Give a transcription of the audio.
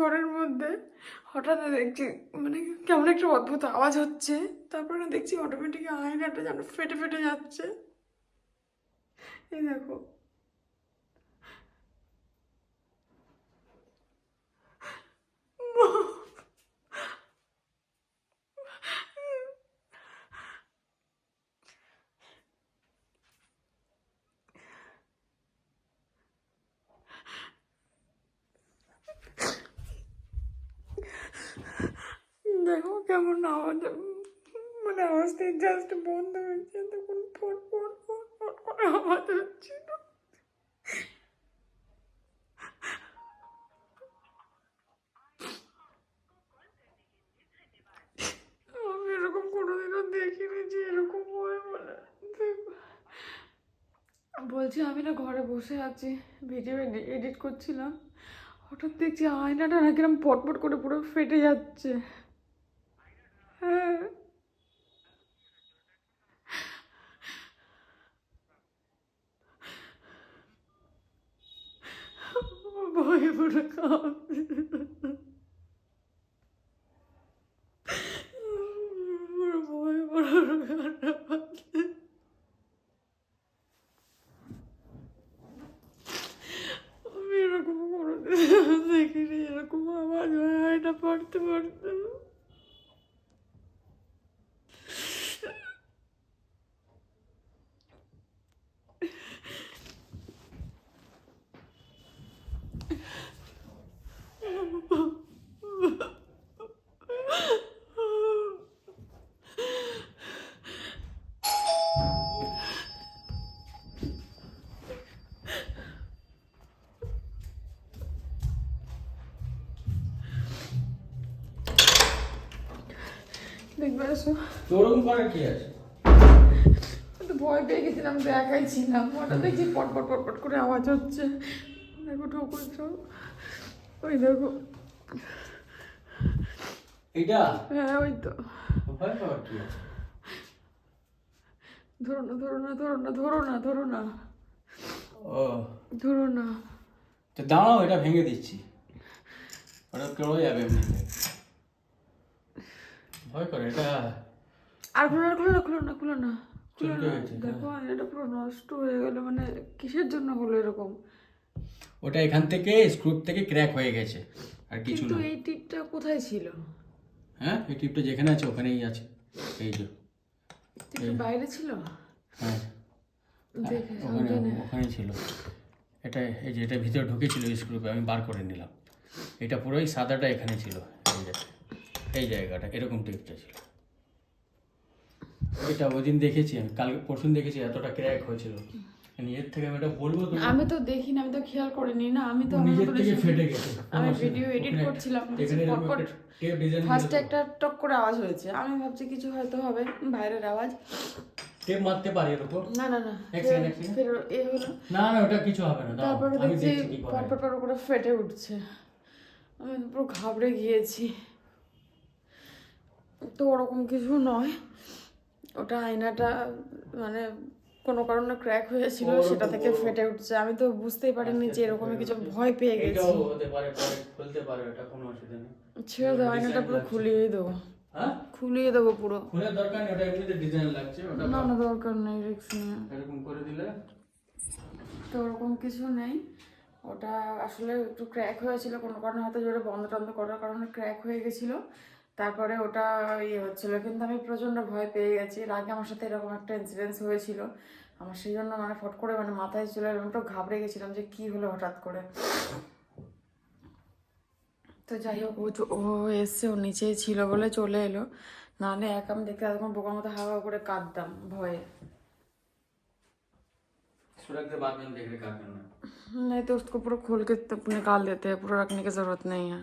ঘরের মধ্যে হঠাৎ দেখছি মানে কেমন একটা অদ্ভুত আওয়াজ হচ্ছে। তারপরে দেখছি অটোমেটিক আয়নাটা যেন ফেটে ফেটে যাচ্ছে। এই দেখো। দেখো কেমন আওয়াজ মানে আওয়াজটা জাস্ট বন্ধ হয়েছে। তখন ফট ফট ফট ফট করে আওয়াজ হচ্ছিল আমি এরকম কোনোদিনও দেখিনি যে এরকম হয় বলে। বলছি আমি না ঘরে বসে আছি ভিডিও এডিট করছিলাম। হঠাৎ দেখছি আয়নাটা না কিরম পটপট করে পুরো ফেটে যাচ্ছে। হ্যাঁ। ভয়ে পুরো কাঁপছে পুরো ভয়ে পুরো কান্না পাচ্ছে আমি এরকম কোনোদিন দেখিনি এরকম আওয়াজ হয় না দেখবে এসো। তোর ওরকম করার কি আছে? তো ভয় পেয়ে গেছিলাম তো একাই ছিলাম। হঠাৎ দেখছি পটপট পটপট করে আওয়াজ হচ্ছে। দেখো ঠোকর সব। ওই দেখো। এটা হ্যাঁ ওই তো। ভয় পাওয়ার কি আছে? ধরো না ধরো না ধরো না ধরো না ধরো না। ও। ধরো না। তো দাঁড়াও এটা ভেঙে দিচ্ছি। ওটা কেড়ে যাবে এমনিতে। ভয় করে এটা আর খুলো না খুলো না খুলো না খুলো না। খুলো না। দেখো এটা পুরো নষ্ট হয়ে গেল মানে কিসের জন্য হলো এরকম? ওটা এখান থেকে স্ক্রু থেকে ক্র্যাক হয়ে গেছে আর কিছু কিন্তু না। এই টিপটা কোথায় ছিল? হ্যাঁ এই টিপটা যেখানে আছে ওখানেই আছে এই যে। বাইরে ছিল? হ্যাঁ। দেখে ওখানে ওখানে ছিল। এটা এই যে এটা ভিতরে ঢুকেছিল স্ক্রুপে আমি বার করে নিলাম। এটা পুরোই সাদাটা এখানে ছিল এই যে। এই জায়গাটা এরকম টিপটা ছিল। এটা ওই দিন দেখেছি আমি কালকে পরশুদিন দেখেছি এতটা ক্র্যাক হয়েছিল। নিজের থেকে আমি এটা বলব তো আমি তো দেখিনি আমি তো খেয়াল করিনি না আমি তো নিজের থেকে ফেটে গেছে আমি ভিডিও এডিট করছিলাম ফার্স্টে একটা টক করে আওয়াজ হয়েছে। আমি ভাবছি কিছু হয়তো হবে বাইরের আওয়াজ। টেপ মারতে পারি এর উপর? না না না এক সেকেন্ড এক সেকেন্ড ফের এ হলো। না না ওটা কিছু হবে না দাঁড়াও, তারপরে আমি দেখছি পটপট করে। ফেটে উঠছে। আমি পুরো ঘাবড়ে গিয়েছি। তো ওরকম কিছু নয়। ওটা আয়নাটা মানে কোনো কারণে ক্র্যাক হয়েছিল সেটা থেকে ফেটে উঠছে। আমি তো বুঝতেই পারিনি যে এরকমই কিছু ভয় পেয়ে গেছি। খুলতে পারে এটা কোনো অসুবিধা নেই। ছেড়ে দাও আয়নাটা পুরো খুলিয়ে দেবো। হ্যাঁ? খুলিয়ে দেবো পুরো। খুলে দরকার নেই ওটা এমনিতে ডিজাইন লাগছে ওটা না না দরকার নেই রিক্স নিয়ে এরকম করে দিলে? তো ওরকম কিছু নেই। ওটা আসলে একটু ক্র্যাক হয়েছিল কোনো কারণে হয়তো জোরে বন্ধ টন্ধ করার কারণে ক্র্যাক হয়ে গেছিল। তারপরে ওটা ইয়ে হচ্ছিল কিন্তু আমি প্রচণ্ড ভয় পেয়ে গেছি এর আগে আমার সাথে এরকম একটা ইনসিডেন্স হয়েছিল আমার সেই জন্য মানে ফট করে মানে মাথায় চলে এলো, আমি একটু ঘাবড়ে গেছিলাম যে কি হলো হঠাৎ করে তো যাই হোক ও চ- ও এসছে ও নিচেই ছিল বলে চলে এলো নাহলে এক আমি দেখতে এরকম বোকার মতো হাওয়া করে কাঁদতাম ভয়ে सुरख से बाद में देख रहे क्या करना है नहीं तो उसको पूरा खोल के तो निकाल देते हैं पूरा रखने की जरूरत नहीं है